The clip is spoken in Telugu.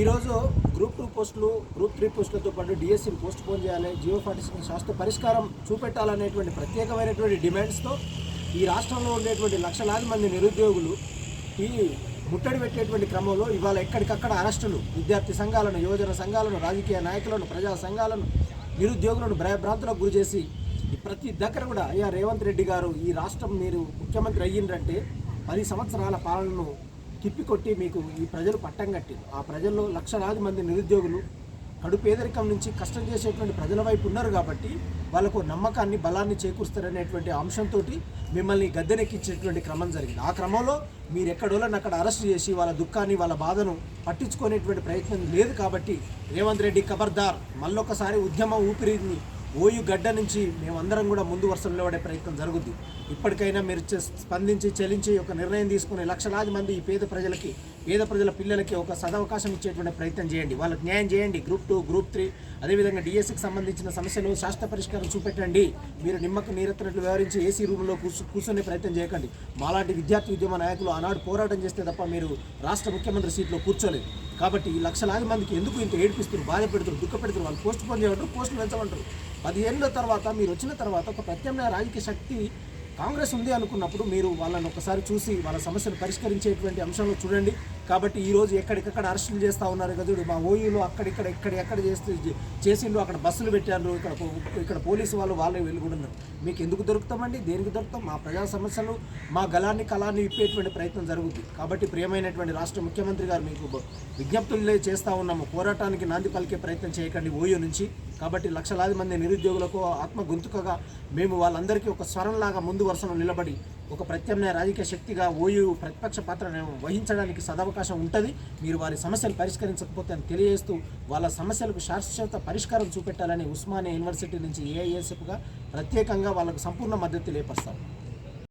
ఈరోజు గ్రూప్ టూ పోస్టులు గ్రూప్ త్రీ పోస్టులతో పాటు డిఎస్సీని పోస్ట్ పోన్ చేయాలి జియో ఫార్టీసీకి శాస్త్ర పరిష్కారం చూపెట్టాలనేటువంటి ప్రత్యేకమైనటువంటి డిమాండ్స్తో ఈ రాష్ట్రంలో ఉండేటువంటి లక్షలాది మంది నిరుద్యోగులు ఈ ముట్టడి పెట్టేటువంటి క్రమంలో ఇవాళ ఎక్కడికక్కడ అరెస్టులు విద్యార్థి సంఘాలను యువజన సంఘాలను రాజకీయ నాయకులను ప్రజా సంఘాలను నిరుద్యోగులను భయభ్రాంతులకు గురి చేసి ప్రతి దగ్గర కూడా అయ్యా రేవంత్ రెడ్డి గారు ఈ రాష్ట్రం మీరు ముఖ్యమంత్రి అయ్యిందంటే పది సంవత్సరాల పాలనను తిప్పికొట్టి మీకు ఈ ప్రజలు పట్టం కట్టింది. ఆ ప్రజల్లో లక్షలాది మంది నిరుద్యోగులు కడు పేదరికం నుంచి కష్టం చేసేటువంటి ప్రజల వైపు ఉన్నారు కాబట్టి వాళ్ళకు నమ్మకాన్ని బలాన్ని చేకూరుస్తారనేటువంటి అంశంతో మిమ్మల్ని గద్దెనెక్కించేటువంటి క్రమం జరిగింది. ఆ క్రమంలో మీరు ఎక్కడోళ్ళని అక్కడ అరెస్ట్ చేసి వాళ్ళ దుఃఖాన్ని వాళ్ళ బాధను పట్టించుకునేటువంటి ప్రయత్నం లేదు కాబట్టి రేవంత్ రెడ్డి ఖబర్దార్ మళ్ళొకసారి ఉద్యమ ఊపిరిని ఓయు గడ్డ నుంచి మేమందరం కూడా ముందు వరుసలో నిలబడే ప్రయత్నం జరుగుద్ది. ఇప్పటికైనా మీరు స్పందించి చెలించి ఒక నిర్ణయం తీసుకుని లక్షలాది మంది ఈ పేద ప్రజలకి పేద ప్రజల పిల్లలకి ఒక సదవకాశం ఇచ్చేటువంటి ప్రయత్నం చేయండి. వాళ్ళకి న్యాయం చేయండి. గ్రూప్ టూ గ్రూప్ త్రీ అదేవిధంగా డిఎస్సికి సంబంధించిన సమస్యలు శాస్త్ర పరిష్కారం చూపెట్టండి. మీరు నిమ్మకు నీరెత్తినట్లు వ్యవహరించి ఏసీ రూమ్లో కూర్చు కూర్చునే ప్రయత్నం చేయకండి. మాలాంటి విద్యార్థి ఉద్యమ నాయకులు ఆనాడు పోరాటం చేస్తే తప్ప మీరు రాష్ట్ర ముఖ్యమంత్రి సీట్లో కూర్చోలేదు. కాబట్టి ఈ లక్షలాది మందికి ఎందుకు ఇంత ఏడిపిస్తారు బాధ పెడుతున్నారు దుఃఖ పెడుతున్నారు? వాళ్ళు పోస్ట్ పోన్ చేయమంటారు పోస్టులు పెంచమంటారు. పదిహేనుల తర్వాత మీరు వచ్చిన తర్వాత ఒక ప్రత్యామ్నాయ రాజకీయ శక్తి కాంగ్రెస్ ఉంది అనుకున్నప్పుడు మీరు వాళ్ళని ఒకసారి చూసి వాళ్ళ సమస్యను పరిష్కరించేటువంటి అంశంలో చూడండి. కాబట్టి ఈరోజు ఎక్కడికక్కడ అరెస్టులు చేస్తూ ఉన్నారు గదుడు మా ఓయూలో అక్కడిక్కడ ఎక్కడ ఎక్కడ చేస్తే చేసిండ్రు అక్కడ బస్సులు పెట్టారు ఇక్కడ ఇక్కడ పోలీసు వాళ్ళు వాళ్ళే వెళ్ళుకుంటున్నారు మీకు ఎందుకు దొరుకుతామండి? దేనికి దొరుకుతాం? మా ప్రజా సమస్యలు మా గలాన్ని కళాన్ని ఇప్పేటువంటి ప్రయత్నం జరుగుతుంది కాబట్టి ప్రియమైనటువంటి రాష్ట్ర ముఖ్యమంత్రి గారు మీకు బ- విజ్ఞప్తులు చేస్తూ ఉన్నాము. పోరాటానికి నాంది పలికే ప్రయత్నం చేయకండి ఓయూ నుంచి. కాబట్టి లక్షలాది మంది నిరుద్యోగులకు ఆత్మ గొంతుకగా మేము వాళ్ళందరికీ ఒక స్వరంలాగా ముందు వరుసలో నిలబడి ఒక ప్రత్యామ్నాయ రాజకీయ శక్తిగా ఓయూ ప్రతిపక్ష పాత్రను వహించడానికి సదవకాశం ఉంటుంది. మీరు వారి సమస్యలు పరిష్కరించకపోతే అని తెలియజేస్తూ వాళ్ళ సమస్యలకు శాశ్వత పరిష్కారం చూపెట్టాలని ఉస్మానియా యూనివర్సిటీ నుంచి ఏఐఎస్ఎఫ్గా ప్రత్యేకంగా వాళ్ళకు సంపూర్ణ మద్దతు తెలియపరుస్తాం.